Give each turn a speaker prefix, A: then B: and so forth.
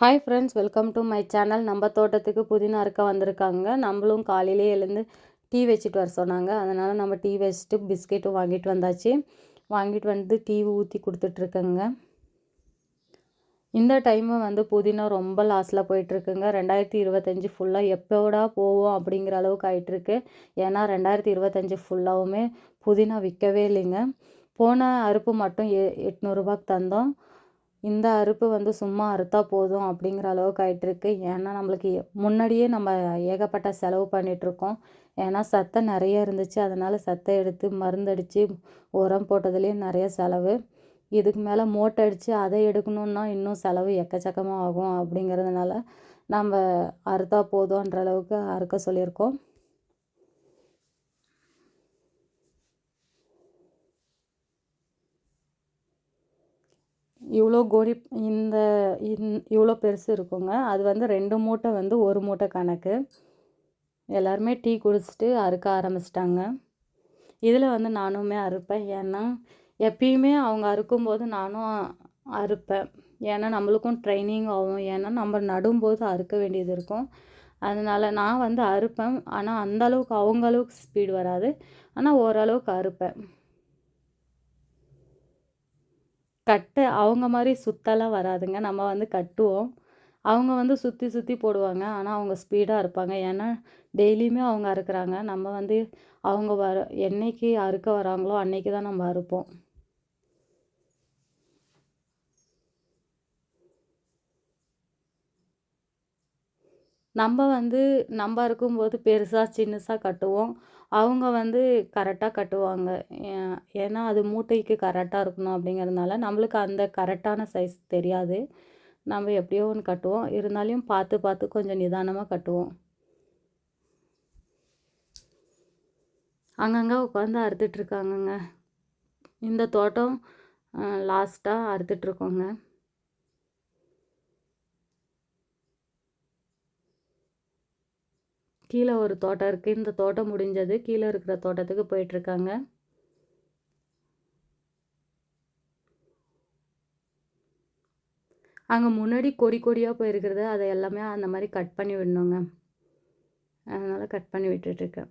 A: Hi friends welcome to my channel நம்ம தோட்டத்துக்கு புதினா அறுக்க வந்திருக்காங்க. நம்மளும் காலையிலே எழுந்து டீ வச்சுட்டு வர சொன்னாங்க. அதனால் நம்ம டீ வச்சுட்டு பிஸ்கெட்டும் வாங்கிட்டு வந்தாச்சு. வாங்கிட்டு வந்து டீ ஊற்றி கொடுத்துட்ருக்கேங்க இந்த டைமு வந்து புதினா ரொம்ப லாஸில் போயிட்டுருக்குங்க ரெண்டாயிரத்தி இருபத்தஞ்சி ஃபுல்லாக எப்போடா போவோம் அப்படிங்கிற அளவுக்கு ஆகிட்டுருக்கு ஏன்னா ரெண்டாயிரத்தி இருபத்தஞ்சி ஃபுல்லாகவுமே புதினா விற்கவே இல்லைங்க. போன அறுப்பு மட்டும் எ எட்நூறுபாக்கு தந்தோம். இந்த அறுப்பு வந்து சும்மா அறுத்தா போதும் அப்படிங்கிற அளவுக்கு ஆயிட்டிருக்கு. ஏன்னா நம்மளுக்கு முன்னாடியே நம்ம ஏகப்பட்ட செலவு பண்ணிகிட்ருக்கோம் ஏன்னா சத்தை நிறைய இருந்துச்சு. அதனால் சத்தை எடுத்து மருந்தடித்து உரம் போட்டதுலேயும் நிறைய செலவு. இதுக்கு மேலே மோட்டை அடித்து அதை எடுக்கணுன்னா இன்னும் செலவு எக்கச்சக்கமாக ஆகும் அப்படிங்கிறதுனால நம்ம அறுத்தா போதுன்ற அளவுக்கு அறுக்க சொல்லியிருக்கோம். இவ்வளோ கோடி இந்த இந் இவ்வளோ பெருசு இருக்குங்க. அது வந்து ரெண்டு மூட்டை வந்து ஒரு மூட்டை கணக்கு. எல்லாருமே டீ குடிச்சிட்டு அறுக்க ஆரம்பிச்சிட்டாங்க. இதில் வந்து நானுமே அறுப்பேன். ஏன்னா எப்பயுமே அவங்க அறுக்கும்போது நானும் அறுப்பேன். ஏன்னா நம்மளுக்கும் ட்ரைனிங் ஆகும். ஏன்னா நம்ம நடும்போது அறுக்க வேண்டியது இருக்கும். அதனால் நான் வந்து அறுப்பேன். ஆனால் அந்தளவுக்கு அவங்க அளவுக்கு ஸ்பீடு வராது. ஆனால் ஓரளவுக்கு அறுப்பேன். கட்டு அவங்க மாதிரி சுத்தலாம் வராதுங்க. நம்ம வந்து கட்டுவோம். அவங்க வந்து சுற்றி சுற்றி போடுவாங்க. ஆனால் அவங்க ஸ்பீடாக இருப்பாங்க. ஏன்னா டெய்லியுமே அவங்க அறுக்குறாங்க. நம்ம வந்து அவங்க வர என்னைக்கு அறுக்க வராங்களோ அன்னைக்கு தான் நம்ம அறுப்போம். நம்ம வந்து நம்ம இருக்கும்போது பெருசாக சின்னசாக கட்டுவோம். அவங்க வந்து கரெக்டாக கட்டுவாங்க. ஏன்னா அது மூட்டைக்கு கரெக்டாக இருக்கணும் அப்படிங்கிறதுனால நம்மளுக்கு அந்த கரெக்டான சைஸ் தெரியாது. நம்ம எப்படியோ ஒன்று கட்டுவோம். இருந்தாலும் பார்த்து பார்த்து கொஞ்சம் நிதானமாக கட்டுவோம். அங்கங்கே உட்காந்து அறுத்துட்ருக்காங்கங்க இந்த தோட்டம் லாஸ்ட்டாக அறுத்துட்ருக்கோங்க கீழே ஒரு தோட்டம் இருக்குது இந்த தோட்டம் முடிஞ்சது. கீழே இருக்கிற தோட்டத்துக்கு போயிட்டுருக்காங்க. அங்கே முன்னாடி கொடி கொடியாக போயிருக்கிறது. அதை எல்லாமே அந்த மாதிரி கட் பண்ணி விடணுங்க. அதனால் கட் பண்ணி விட்டுட்ருக்கேன்.